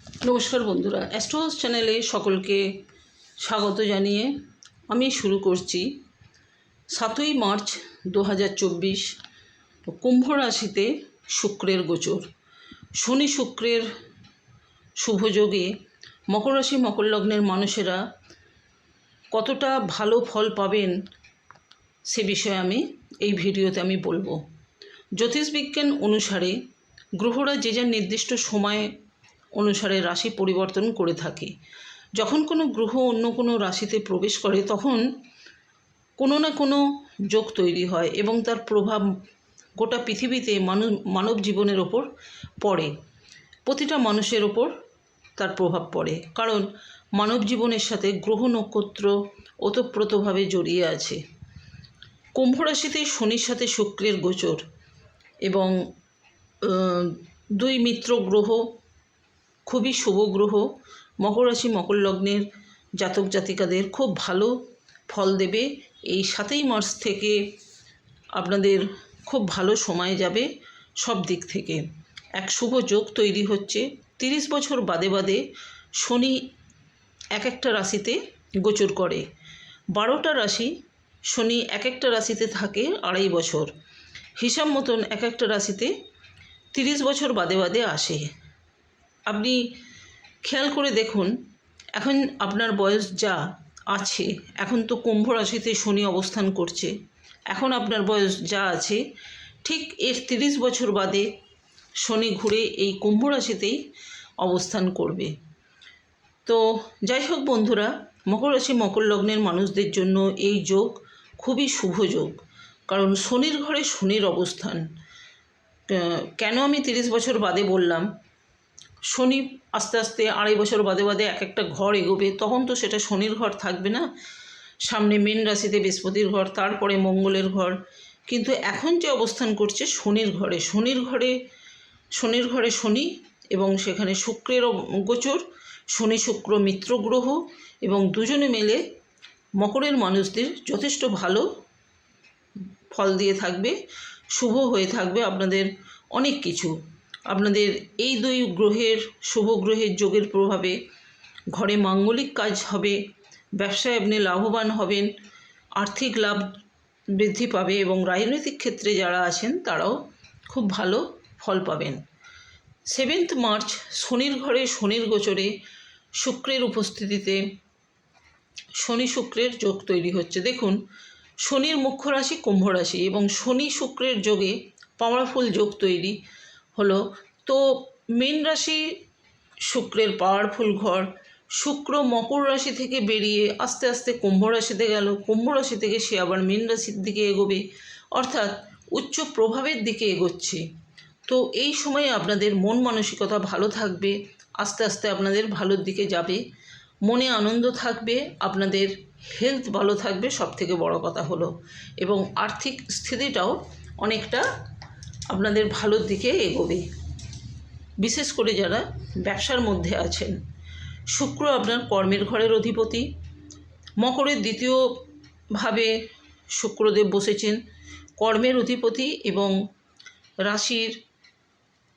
নমস্কার বন্ধুরা অ্যাস্ট্রোহাউস চ্যানেলে সকলকে স্বাগত জানিয়ে আমি শুরু করছি। সাতই মার্চ দু হাজার চব্বিশ, কুম্ভ রাশিতে শুক্রের গোচর। শনি শুক্রের শুভযোগে মকর রাশি, মকর লগ্নের মানুষেরা কতটা ভালো ফল পাবেন সে বিষয়ে আমি এই ভিডিওতে আমি বলব। জ্যোতিষবিজ্ঞান অনুসারে গ্রহরা যে যার নির্দিষ্ট সময় অনুসারে রাশি পরিবর্তন করে থাকে। যখন কোনো গ্রহ অন্য কোনো রাশিতে প্রবেশ করে, তখন কোনো না কোনো যোগ তৈরি হয় এবং তার প্রভাব গোটা পৃথিবীতে মানব মানব জীবনের ওপর পড়ে। প্রতিটা মানুষের ওপর তার প্রভাব পড়ে। কারণ মানব জীবনের সাথে গ্রহ নক্ষত্র ওতপ্রোতভাবে জড়িয়ে আছে। কুম্ভ রাশিতে শনির সাথে শুক্রের গোচর এবং দুই মিত্র গ্রহ খুবই শুভ গ্রহ। মকর রাশি, মকর লগ্নের জাতক জাতিকাদের খুব ভালো ফল দেবে। এই সাতই মার্চ থেকে আপনাদের খুব ভালো সময় যাবে সব দিক থেকে। এক শুভ যোগ তৈরি হচ্ছে। তিরিশ বছর বাদে বাদে শনি এক একটা রাশিতে গোচর করে। বারোটা রাশি শনি এক একটা রাশিতে থাকে আড়াই বছর। হিসাব মতন এক একটা রাশিতে তিরিশ বছর বাদে বাদে আসে। আপনি খেয়াল করে দেখুন, এখন আপনার বয়স যা আছে, এখন তো কুম্ভ রাশিতে শনি অবস্থান করছে। এখন আপনার বয়স যা আছে, ঠিক এর তিরিশ বছর বাদে শনি ঘুরে এই কুম্ভ রাশিতেই অবস্থান করবে। তো যাই হোক বন্ধুরা, মকর রাশি মকর লগ্নের মানুষদের জন্য এই যোগ খুবই শুভ যোগ। কারণ শনির ঘরে শনির অবস্থান। কেন আমি তিরিশ বছর বাদে বললাম? শনি আস্তে আস্তে আড়াই বছর বাদে বাদে এক একটা ঘর এগোবে, তখন তো সেটা শনির ঘর থাকবে না। সামনে মেন রাশিতে বৃহস্পতির ঘর, তারপরে মঙ্গলের ঘর। কিন্তু এখন যে অবস্থান করছে, শনির ঘরে শনির ঘরে শনির ঘরে শনি এবং সেখানে শুক্রের গোচর, শনি শুক্র মিত্র গ্রহ এবং দুজনে মিলে মকরের মানুষদের যথেষ্ট ভালো ফল দিয়ে থাকবে, শুভ হয়ে থাকবে আপনাদের অনেক কিছু। আপনাদের এই দুই গ্রহের, শুভ গ্রহের যোগের প্রভাবে ঘরে মাঙ্গলিক কাজ হবে, ব্যবসায় আপনি লাভবান হবেন, আর্থিক লাভ বৃদ্ধি পাবে এবং রাজনৈতিক ক্ষেত্রে যারা আছেন তারাও খুব ভালো ফল পাবেন। সেভেন্থ মার্চ, শনির ঘরে শনির গোচরে শুক্রের উপস্থিতিতে শনি শুক্রের যোগ তৈরি হচ্ছে। দেখুন, শনির মুখ্য রাশি কুম্ভ রাশি এবং শনি শুক্রের যোগে পাওয়ারফুল যোগ তৈরি। হলো, তো মীন রাশি শুক্রের পাওয়ারফুল ঘর। শুক্র মকর রাশি থেকে বেরিয়ে আস্তে আস্তে কুম্ভ রাশিতে গেল। কুম্ভ রাশি থেকে সে আবার মীন রাশির দিকে এগোবে। অর্থাৎ উচ্চ প্রভাবের দিকে এগোচ্ছে। তো এই সময়ে আপনাদের মন মানসিকতা ভালো থাকবে, আস্তে আস্তে আপনাদের ভালোর দিকে যাবে। মনে আনন্দ থাকবে, আপনাদের হেলথ ভালো থাকবে সব থেকে বড় কথা হলো। এবং আর্থিক স্থিতিটাও অনেকটা আপনাদের ভালোর দিকে এগোবে। বিশেষ করে যারা ব্যবসার মধ্যে আছেন। শুক্র আপনার কর্মের ঘরের অধিপতি। মকরের দ্বিতীয়ভাবে শুক্রদেব বসেছেন। কর্মের অধিপতি এবং রাশির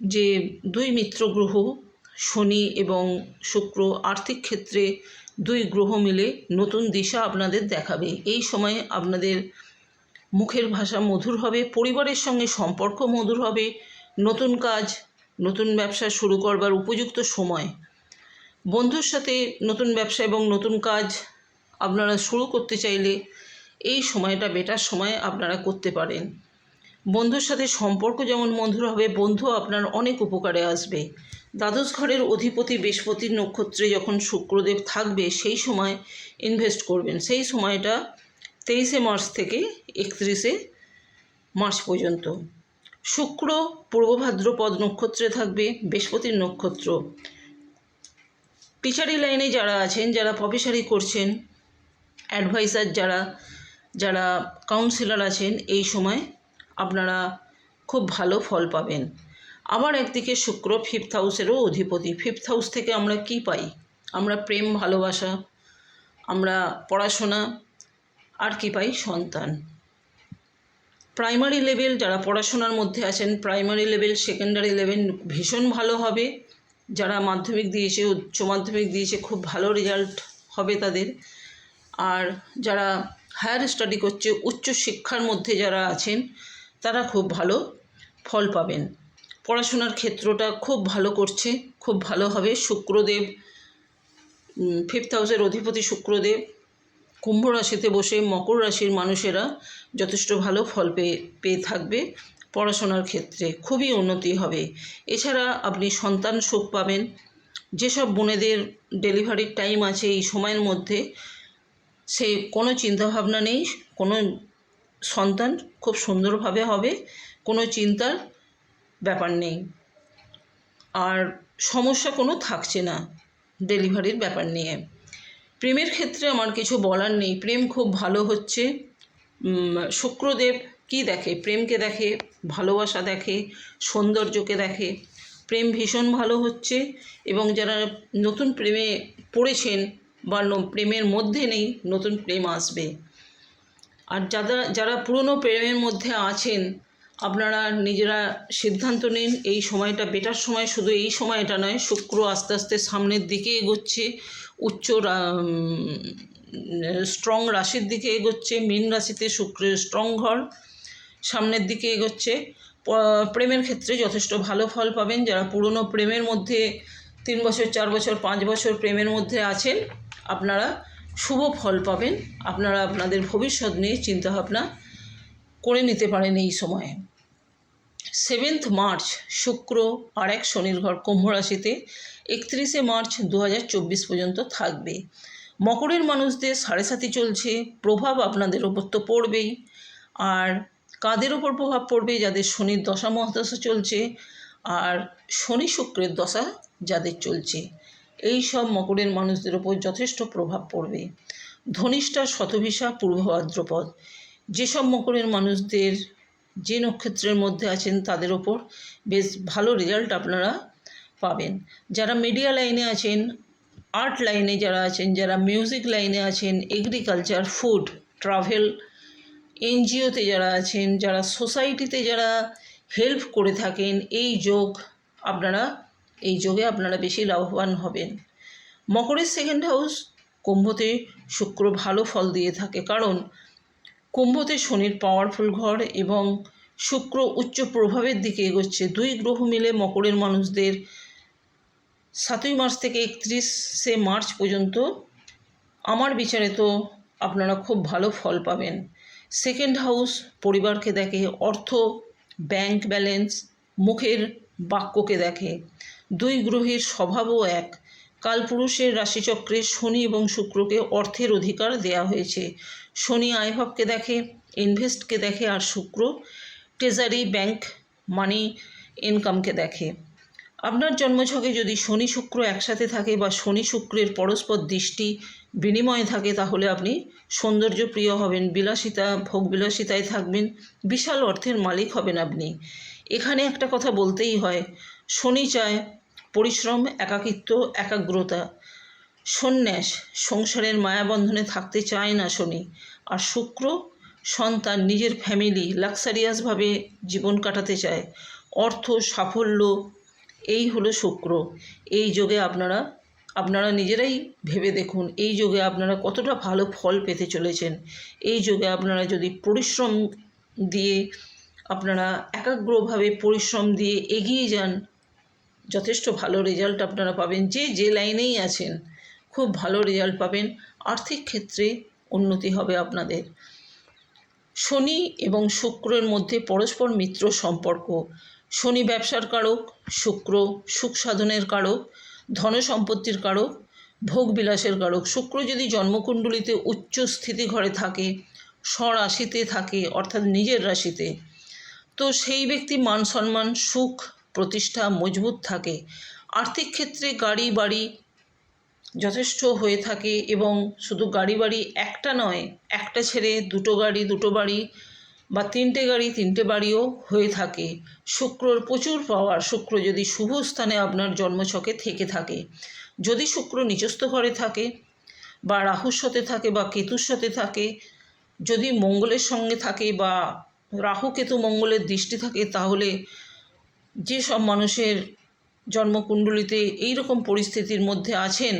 যে দুই মিত্র গ্রহ, শনি এবং শুক্র, আর্থিক ক্ষেত্রে দুই গ্রহ মিলে নতুন দিশা আপনাদের দেখাবে। এই সময়ে আপনাদের মুখের ভাষা মধুর হবে, পরিবারের সঙ্গে সম্পর্ক মধুর হবে, নতুন কাজ, নতুন ব্যবসা শুরু করবার উপযুক্ত সময়। বন্ধুর সাথে নতুন ব্যবসা এবং নতুন কাজ আপনারা শুরু করতে চাইলে এই সময়টা বেটার সময় আপনারা করতে পারেন। বন্ধুর সাথে সম্পর্ক যেমন মধুর হবে বন্ধু আপনার অনেক উপকারে আসবে। দ্বাদশ ঘরের অধিপতি বৃহস্পতির নক্ষত্রে যখন শুক্রদেব থাকবে, সেই সময় ইনভেস্ট করবেন। সেই সময়টা তেইশে মার্চ থেকে একত্রিশে মার্চ পর্যন্ত। শুক্র, পূর্ব ভাদ্রপদ নক্ষত্রে থাকবে বৃহস্পতির নক্ষত্র। টিচারি লাইনে যারা আছেন, যারা প্রফেসারি করছেন অ্যাডভাইসার যারা যারা কাউন্সিলর আছেন, এই সময় আপনারা খুব ভালো ফল পাবেন। আবার একদিকে শুক্র ফিফথ হাউসেরও অধিপতি। ফিফথ হাউস থেকে আমরা কি পাই? আমরা প্রেম, ভালোবাসা, আমরা পড়াশোনা আর কি পাই সন্তান। প্রাইমারি লেভেল যারা পড়াশোনার মধ্যে আছেন প্রাইমারি লেভেল সেকেন্ডারি লেভেল ভীষণ ভালো হবে। যারা মাধ্যমিক দিয়েছে, উচ্চ মাধ্যমিক দিয়েছে, খুব ভালো রেজাল্ট হবে তাদের। আর যারা হায়ার স্টাডি করছে, উচ্চ শিক্ষার মধ্যে যারা আছেন, তারা খুব ভালো ফল পাবেন। পড়াশোনার ক্ষেত্রটা খুব ভালো করছে, খুব ভালো হবে। শুক্রদেব ফিফথ হাউসের অধিপতি শুক্রদেব কুম্ভ রাশিতে বসে মকর রাশির মানুষেরা যথেষ্ট ভালো ফল পেয়ে পেয়ে থাকবে পড়াশোনার ক্ষেত্রে, খুবই উন্নতি হবে। এছাড়া আপনি সন্তান সুখ পাবেন। যেসব বোনেদের ডেলিভারির টাইম আছে এই সময়ের মধ্যে, সে কোনো চিন্তাভাবনা নেই, কোনো সন্তান খুব সুন্দরভাবে হবে, কোনো চিন্তার ব্যাপার নেই। আর সমস্যা কোনো থাকছে না ডেলিভারির ব্যাপার নিয়ে। প্রেমের ক্ষেত্রে আমার কিছু বলার নেই। প্রেম খুব ভালো হচ্ছে। শুক্রদেব কি দেখে? প্রেমকে দেখে, ভালোবাসা দেখে, সৌন্দর্যকে দেখে। প্রেম ভীষণ ভালো হচ্ছে এবং যারা নতুন প্রেমে পড়েছেন বা প্রেমের মধ্যে নেই, নতুন প্রেম আসবে। আর যারা যারা পুরনো প্রেমের মধ্যে আছেন আপনারা নিজেরা সিদ্ধান্ত নিন, এই সময়টা বেটার সময়, শুধু এই সময়টা নয়, শুক্র আস্তে আস্তে সামনের দিকে এগোচ্ছে, উচ্চ স্ট্রং রাশির দিকে এগোচ্ছে, মীন রাশিতে শুক্রের স্ট্রং ঘর সামনের দিকে এগোচ্ছে। প্রেমের ক্ষেত্রে যথেষ্ট ভালো ফল পাবেন, যারা পুরনো প্রেমের মধ্যে তিন বছর, চার বছর, পাঁচ বছর প্রেমের মধ্যে আছেন, আপনারা শুভ ফল পাবেন। আপনারা আপনাদের ভবিষ্যৎ নিয়ে চিন্তাভাবনা করে নিতে পারেন এই সময়ে। সেভেন্থ মার্চ শুক্র আর এক শনির ঘর কুম্ভ রাশিতে একত্রিশে মার্চ দু হাজার চব্বিশ পর্যন্ত থাকবে। মকরের মানুষদের সাড়ে সাতি চলছে, প্রভাব আপনাদের ওপর তো পড়বেই। আর কাদের ওপর প্রভাব পড়বে? যাদের শনির দশা মহাদশা চলছে আর শনি শুক্রের দশা যাদের চলছে। এই সব মকরের মানুষদের ওপর যথেষ্ট প্রভাব পড়বে। ধনিষ্ঠা শতভিসা পূর্ব ভাদ্রপদ। যেসব মকরের মানুষদের যে নক্ষত্রের মধ্যে আছেন তাদের ওপর বেশ ভালো রেজাল্ট আপনারা পাবেন। যারা মিডিয়া লাইনে আছেন আর্ট লাইনে যারা আছেন, যারা মিউজিক লাইনে আছেন এগ্রিকালচার ফুড ট্রাভেল এনজিওতে যারা আছেন, যারা সোসাইটিতে যারা হেল্প করে থাকেন, এই যোগ আপনারা, এই যোগে আপনারা বেশি লাভবান হবেন। মকরের সেকেন্ড হাউস কুম্ভতে শুক্র ভালো ফল দিয়ে থাকে। কারণ কুম্ভতে শনির পাওয়ারফুল ঘর এবং শুক্র উচ্চ প্রভাবের দিকে এগোচ্ছে। দুই গ্রহ মিলে মকরের মানুষদের সাতই মার্চ থেকে একত্রিশে মার্চ পর্যন্ত আমার বিচারে তো আপনারা খুব ভালো ফল পাবেন। সেকেন্ড হাউস পরিবারকে দেখে, অর্থ ব্যাংক ব্যালেন্স মুখের বাক্যকে দেখে। দুই গ্রহের স্বভাবও এক। কালপুরুষের রাশিচক্রে শনি এবং শুক্রকে অর্থের অধিকার দেয়া হয়েছে। শনি আয়ভাবকে দেখে, ইনভেস্টকে দেখে আর শুক্র ট্রেজারি ব্যাংক মানি ইনকামকে দেখে। আপনার জন্মছকে যদি শনি শুক্র একসাথে থাকে বা শনি শুক্রের পরস্পর দৃষ্টি বিনিময়ে থাকে, তাহলে আপনি সৌন্দর্য প্রিয় হবেন, বিলাসিতা, ভোগ বিলাসিতায় থাকবেন, বিশাল অর্থের মালিক হবেন আপনি। এখানে একটা কথা বলতেই হয়, শনি চায় পরিশ্রম, একাকিত্ব, একাগ্রতা। সন্ন্যাস, সংসারের মায়াবন্ধনে থাকতে চায় না শনি। আর শুক্র সন্তান নিজের ফ্যামিলি লাক্সারিয়াসভাবে জীবন কাটাতে চায়। অর্থ, সাফল্য, এই হলো শুক্র। এই যোগে আপনারা আপনারা নিজেরাই ভেবে দেখুন, এই যোগে আপনারা কতটা ভালো ফল পেতে চলেছেন। এই যোগে আপনারা যদি পরিশ্রম দিয়ে, আপনারা একাগ্রভাবে পরিশ্রম দিয়ে এগিয়ে যান, যথেষ্ট ভালো রেজাল্ট আপনারা পাবেন। যে যে লাইনেই আছেন খুব ভালো রেজাল্ট পাবেন। আর্থিক ক্ষেত্রে উন্নতি হবে আপনাদের। শনি এবং শুক্রের মধ্যে পরস্পর মিত্র সম্পর্ক। শনি ব্যবসার কারক, শুক্র সুখ সাধনের কারক, ধন সম্পত্তির কারক, ভোগ বিলাসের কারক। শুক্র যদি জন্মকুণ্ডলিতে উচ্চ স্থিতি ঘরে থাকে, স্বরাশিতে থাকে, অর্থাৎ নিজের রাশিতে, তো সেই ব্যক্তি মান সম্মান, সুখ, প্রতিষ্ঠা মজবুত থাকে। আর্থিক ক্ষেত্রে গাড়ি, বাড়ি যথেষ্ট হয়ে থাকে এবং শুধু গাড়ি বাড়ি একটা নয়, একটা ছেড়ে দুটো গাড়ি, দুটো বাড়ি বা তিনটে গাড়ি, তিনটে বাড়িও হয়ে থাকে। শুক্রর প্রচুর পাওয়ার, শুক্র যদি শুভ স্থানে আপনার জন্মছকে থেকে থাকে। যদি শুক্র নিচস্থ ঘরে থাকে বা রাহুর সাথে থাকে বা কেতুর সাথে থাকে, যদি মঙ্গলের সঙ্গে থাকে বা রাহু কেতু মঙ্গলের দৃষ্টি থাকে, তাহলে যে সব মানুষের জন্মকুণ্ডলিতে এই রকম পরিস্থিতির মধ্যে আছেন,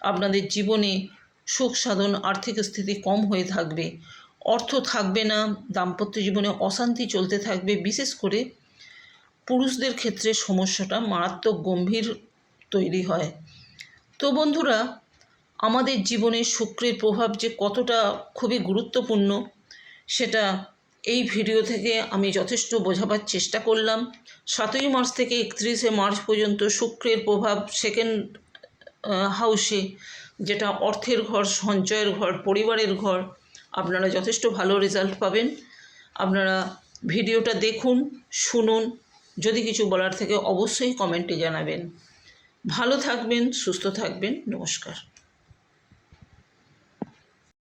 আপনাদের জীবনে সুখ সাধন, আর্থিক স্থিতি কম হয়ে থাকবে। অর্থ থাকবে না, দাম্পত্য জীবনে অশান্তি চলতে থাকবে, বিশেষ করে পুরুষদের ক্ষেত্রে সমস্যাটা মারাত্মক গম্ভীর তৈরি হয়। তো বন্ধুরা, আমাদের জীবনে শুক্রের প্রভাব যে কতটা খুবই গুরুত্বপূর্ণ, সেটা এই ভিডিও থেকে আমি যথেষ্ট বোঝাবার চেষ্টা করলাম। সাতই মার্চ থেকে একত্রিশে মার্চ পর্যন্ত শুক্রের প্রভাব সেকেন্ড হাউসে যেটা অর্থের ঘর, সঞ্চয়ের ঘর, পরিবারের ঘর, আপনারা যথেষ্ট ভালো রেজাল্ট পাবেন। আপনারা ভিডিওটা দেখুন, শুনুন, যদি কিছু বলার থেকে অবশ্যই কমেন্টে জানাবেন। ভালো থাকবেন, সুস্থ থাকবেন, নমস্কার।